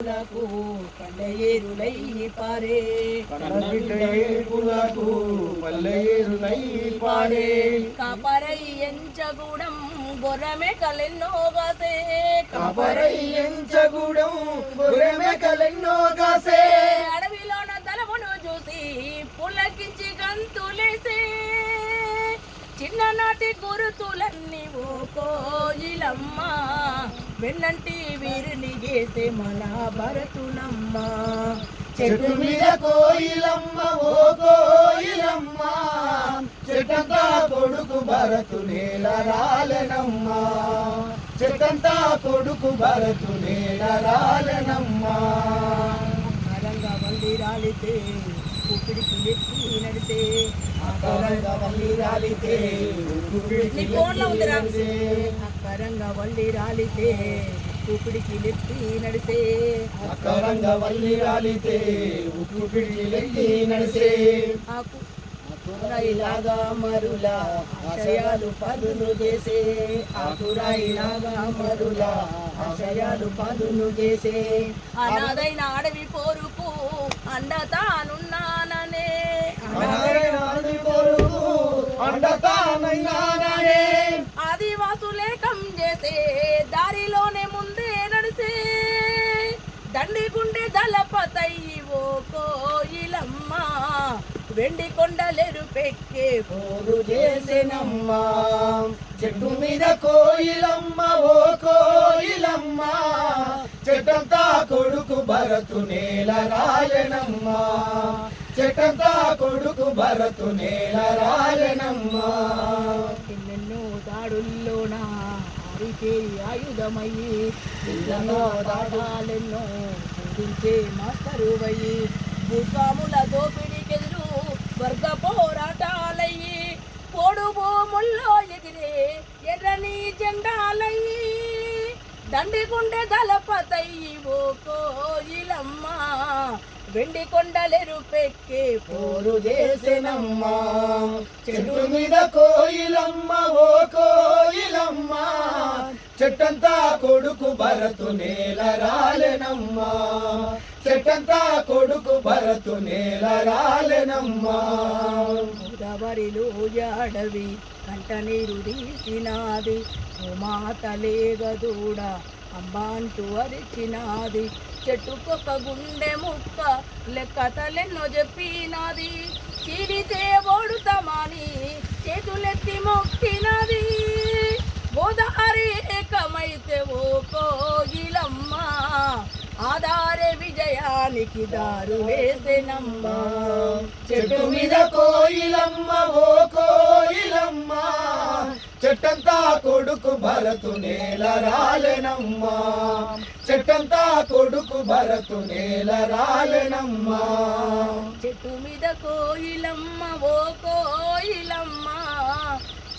పులకు పల్లెయేరులై పారే కన్నబిడ్డేపులకు పల్లెయేరులై పాడే కాపరై ఎంచగూడం గొర్రెమే కలెన్నోగాసే కాపరై ఎంచగూడం గొర్రెమె కలెన్నో చిన్ననాటి గురుతులన్నీ ఓ కోయిలమ్మ. వెన్నంటి వీరిని చేసే మన భరతులమ్మ. చెట్టు మీద కోయిలమ్మ ఓ కోయిలమ్మ. చెట్టంతా కొడుకు భరతు నేల రాలనమ్మ. చెట్టంతా కొడుకు భరతు నేల రాలనమ్మ. అరంగా వల్లి రాలితే ఊపిడికి నడితే అక్కరంగా వల్లి రాలితే ఫోన్లో ఉందిరా అక్కరంగా వల్లి రాలితే ఊపిడికి లెత్తి నడితే అక్కరంగా వల్లి రాలితే ఉప్పు పిడికి లెక్కి నడిసే. ఆకు ఆకురాయిలాగా మరులా ఆశయాలు పదును చేసే. ఆకురాయిలాగా మరులా ఆశయాలు పదును చేసే. అనాథైన అడవి పోరుకు అండతానున్నాననే అండతానయ్యాననే ఆదివాసులే కం చేసే దారిలోనే ముందే నడిసే దండి గుండె దళపతయ్యి ఓ కోయిలమ్మ. వెండి కొండలెరు పెక్కే పోరు చేసినమ్మా. చెట్టు మీద కోయిలమ్మ ఓ కోయిలమ్మ. చెట్టంతా కొడుకు భరతు నేల రాలెనమ్మ చెట్టంతా కొడుకు భరతు నేల రాలెనమ్మ ఎన్నెన్నో దాడుల్లోన ఆరితే ఆయుధమయ్యి ఇళ్ళలో దాడాలెన్నో పూజించే భూస్వాముల దోపిడీకెదురు వర్గ పోరాటాలయ్యి. భూముల్లో ఎగిరే ఎర్రని జెండాలయ్యి. దండి గుండె దళపతయ్యి ఓ కోయిలమ్మ వెండి కొండలెరు పెక్కే పోరు చేసెనమ్మ. చెట్టు మీద కోయిలమ్మ ఓ కోయిలమ్మ. చెట్టంతా కొడుకు భరతు నేల రాలెనమ్మ. చెట్టంతా కొడుకు భరతు నేల రాలెనమ్మ. గోదావరిలో అడవి కంట నీరు తీసినాది మాత లేగదూడ అంబాంటూ అరిచినాది. చెట్టుకొక గుండె ముక్క లెక్క తలెన్నో చెప్పినది. చిరితే ఓడుతామని చేతులెత్తి మొక్కినది. గోదావరి ఏకమైతే ఓ కోగిలమ్మ ఆధారే విజయానికి దారు వేసెనమ్మ చెట్టు మీద కోయిలమ్మ ఓ కోయిలమ్మ. చెట్టంతా కొడుకు భరతు నేల రాలెనమ్మ చెట్టంతా కొడుకు భరతు నేల రాలెనమ్మ చెట్టు మీద కోయిలమ్మ ఓ కోయిలమ్మ.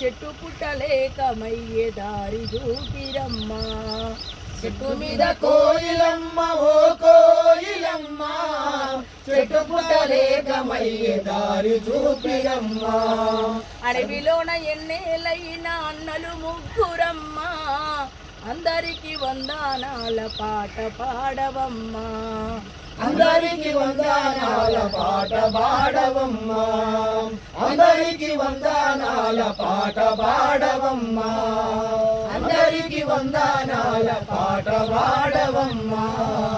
చెట్టు పుట్టలేకమయ్యే దారి చూపిరమ్మ. చెట్టు మీద కోయిలమ్మ ఓ కోయిలమ్మ. చెట్టు పుట్టలేకమయ్యే దారి చూపిరమ్మ. అడవిలోన ఎన్నేలైన అన్నలు ముగ్గురమ్మ. అందరికి వందనాల పాట పాడవమ్మా. అందరికి వందనాల పాట పాడవమ్మా. అందరికి వందనాల పాట పాడవమ్మా. అందరికి వందనాల పాట పాడవమ్మా.